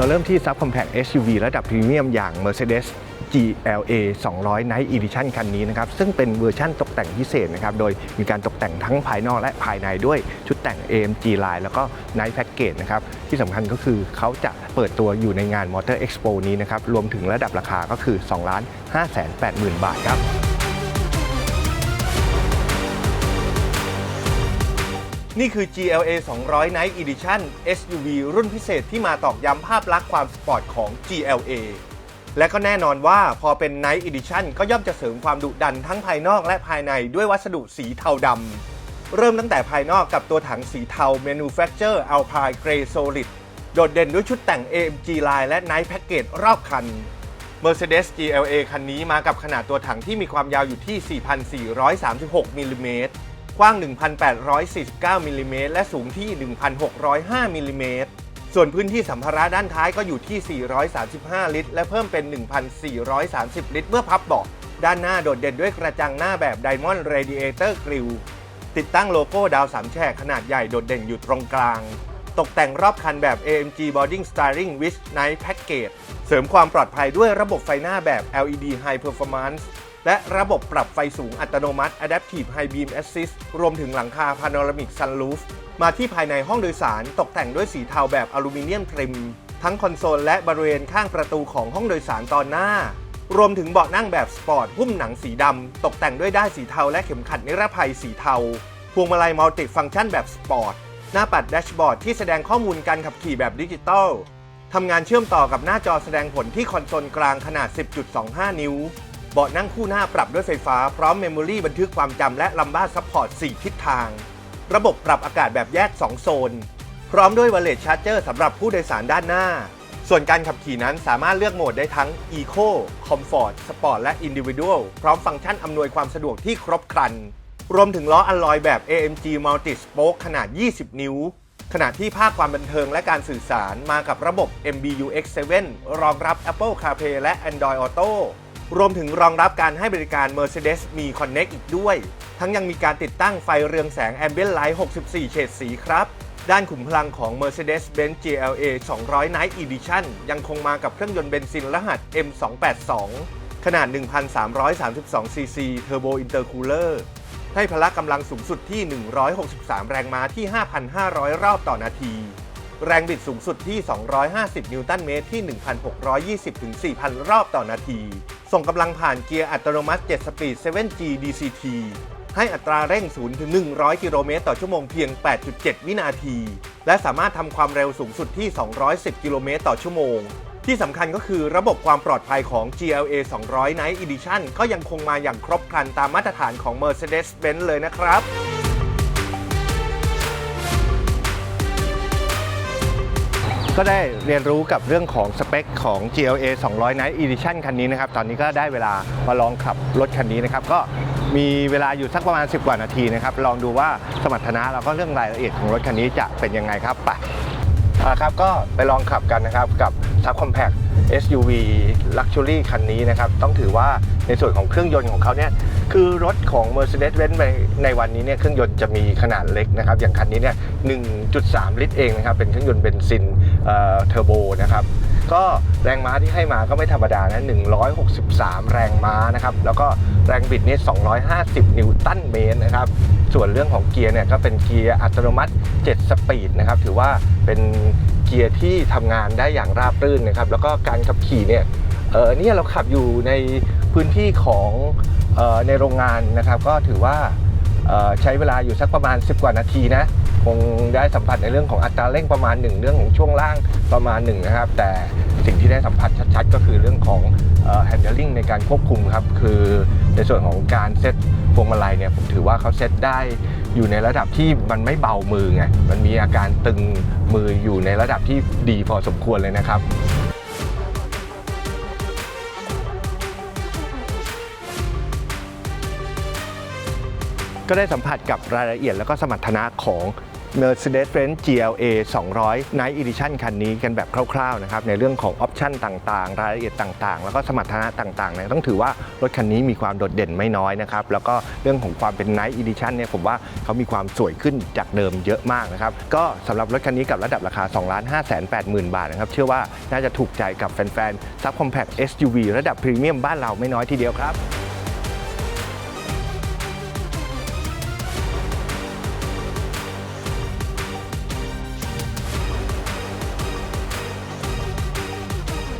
เราเริ่มที่ Subcompact SUV ระดับพรีเมียมอย่าง Mercedes GLA 200 Night Edition คันนี้นะครับ ซึ่งเป็นเวอร์ชั่นตกแต่งพิเศษนะครับ โดยมีการตกแต่งทั้งภายนอกและภายในด้วยชุดแต่ง AMG Line แล้วก็ Night Package นะครับ ที่สำคัญก็คือเขาจะเปิดตัวอยู่ในงาน Motor Expo นี้นะครับ รวมถึงระดับราคาก็คือ 2 5 8 0 0 0 0 บาทครับ นี่คือ GLA 200 Night Edition SUV รุ่นพิเศษที่มาตอกย้ำภาพลักษณ์ความสปอร์ตของ GLA และก็แน่นอนว่าพอเป็น Night Edition ก็ย่อมจะเสริมความดุดันทั้งภายนอกและภายในด้วยวัสดุสีเทาดำ เริ่มตั้งแต่ภายนอกกับตัวถังสีเทา Manufacture Alpine Grey Solid โดดเด่นด้วยชุดแต่ง AMG Line และ Night Package รอบคัน Mercedes GLA คันนี้มากับขนาดตัวถังที่มีความยาวอยู่ที่ 4,436มิลลิเมตร กว้าง 1,849มิลลิเมตรและสูงที่ 1,605มิลลิเมตรส่วนพื้นที่สัมภาระด้านท้ายก็อยู่ที่ 435 ลิตร และเพิ่มเป็น 1,430 ลิตร เมื่อพับเบาะด้านหน้าโดดเด่นด้วยกระจังหน้าแบบ Diamond Radiator Grille ติดตั้งโลโก้ดาวสามแฉกขนาดใหญ่โดดเด่นอยู่ตรงกลาง ตกแต่งรอบคันแบบ AMG Boarding Styling with Night Package เสริมความปลอดภัยด้วยระบบไฟหน้าแบบ LED High Performance และระบบปรับไฟสูงอัตโนมัติ Adaptive High Beam Assist รวมถึงหลังคา Panoramic Sunroof มาที่ภายในห้องโดยสารตกแต่งด้วยสีเทาแบบอลูมิเนียมทริม ทั้งคอนโซลและบริเวณข้างประตูของห้องโดยสารตอนหน้า รวมถึงเบาะนั่งแบบสปอร์ตหุ้มหนังสีดำ ตกแต่งด้วยด้ายสีเทาและเข็มขัดนิรภัยสีเทา พวงมาลัยมัลติฟังก์ชันแบบสปอร์ต หน้าปัดแดชบอร์ดที่แสดงข้อมูลการขับขี่แบบดิจิตอลทำงานเชื่อมต่อกับหน้าจอแสดงผลที่คอนโซลกลางขนาด 10.25 นิ้ว เบาะนั่งคู่หน้าปรับด้วยไฟฟ้าพร้อมเมมโมรีบันทึกความจำและลัมบ้าซัพพอร์ต 4 ทิศทาง ระบบปรับอากาศแบบแยก 2 โซน พร้อมด้วย Wireless Charger สำหรับผู้โดยสารด้านหน้า ส่วนการขับขี่นั้นสามารถเลือกโหมดได้ทั้ง Eco Comfort Sport และ Individual พร้อมฟังก์ชันอำนวยความสะดวกที่ครบครัน รวมถึงล้ออัลลอยแบบ AMG Multi Spoke ขนาด 20 นิ้วขณะที่ภาคความบันเทิงและการสื่อสารมากับระบบ MBUX 7 รองรับ Apple CarPlay และ Android Auto รวมถึงรองรับการให้บริการ Mercedes มี Connect อีกด้วย ทั้งยังมีการติดตั้งไฟเรืองแสง Ambient Light 64 เฉดสีครับ ด้านขุมพลังของ Mercedes-Benz GLA 200 Night Edition ยังคงมากับเครื่องยนต์เบนซินรหัส M282 ขนาด 1,332 cc Turbo Intercooler ให้พละกำลังสูงสุดที่ 163 แรงม้าที่ 5,500 รอบต่อนาที แรงบิดสูงสุดที่ 250 นิวตันเมตรที่ 1,620ถึง4,000 รอบต่อนาที ส่งกำลังผ่านเกียร์อัตโนมัติ 7 สปีด 7G DCT ให้อัตราเร่ง 0 ถึง 100 กิโลเมตรต่อชั่วโมงเพียง 8.7 วินาที และสามารถทำความเร็วสูงสุดที่ 210 กิโลเมตรต่อชั่วโมง ที่สำคัญก็คือระบบความปลอดภัยของ GLA 200 Night Edition ก็ยังคงมาอย่างครบครันตามมาตรฐานของ Mercedes-Benz เลยนะครับ ก็ได้เรียนรู้กับเรื่องของสเปคของ GLA 200 Night Edition คันนี้นะครับ ตอนนี้ก็ได้เวลามาลองขับรถคันนี้นะครับ ก็มีเวลาอยู่สักประมาณ 10 กว่านาทีนะครับ ลองดูว่าสมรรถนะแล้วก็เรื่องรายละเอียดของรถคันนี้จะเป็นยังไงครับไป อ่าครับก็ไปลองขับกันนะครับกับทับคอมแพค SUV Luxury คันนี้นะครับ ต้องถือว่าในส่วนของเครื่องยนต์ของเขาเนี่ย คือรถของ Mercedes-Benz ในในวันนี้เนี่ย เครื่องยนต์จะมีขนาดเล็กนะครับ อย่างคันนี้เนี่ย 1.3 ลิตรเองนะครับ เป็นเครื่องยนต์เบนซินเทอร์โบนะครับ ก็ แรงม้าที่ให้มาก็ไม่ธรรมดานะ 163 แรงม้านะครับ แล้วก็แรงบิดนี่ 250 นิวตันเมตรนะครับ ส่วนเรื่องของเกียร์เนี่ยก็เป็นเกียร์อัตโนมัติ 7 สปีดนะครับ ถือว่าเป็นเกียร์ที่ทำงานได้อย่างราบรื่นนะครับ แล้วก็การขับขี่เนี่ย เออเนี่ยเราขับอยู่ในพื้นที่ของออในโรงงานนะครับ ก็ถือว่าใช้เวลาอยู่สักประมาณ 10 กว่านาทีนะคงได้สัมผัสในเรื่องของอัตราเร่งประมาณหนึ่งเรื่องของช่วงล่างประมาณหนึ่งนะครับ แต่ สิ่งที่ได้สัมผัสชัดๆ ก็คือเรื่องของ handling ในการควบคุมครับ คือในส่วนของการเซตพวงมาลัยเนี่ยผมถือว่าเขาเซตได้อยู่ในระดับที่มันไม่เบามือไง มันมีอาการตึงมืออยู่ในระดับที่ดีพอสมควรเลยนะครับก็ได้สัมผัสกับรายละเอียดแล้วก็สมรรถนะของ Mercedes-Benz GLA 200 Night Edition คันนี้กันแบบคร่าวๆนะครับในเรื่องของออปชันต่างๆ รายละเอียดต่างๆ แล้วก็สมรรถนะต่างๆเนี่ยต้องถือว่ารถคันนี้มีความโดดเด่นไม่น้อยนะครับแล้วก็เรื่องของความเป็น Night Edition เนี่ยผมว่าเขามีความสวยขึ้นจากเดิมเยอะมากนะครับก็สำหรับรถคันนี้กับระดับราคา 2 5 8 0 0 0 0บาทนะครับเชื่อว่าน่าจะถูกใจกับแฟนๆ Subcompact SUV ระดับพรีเมียมบ้านเราไม่น้อยทีเดียวครับ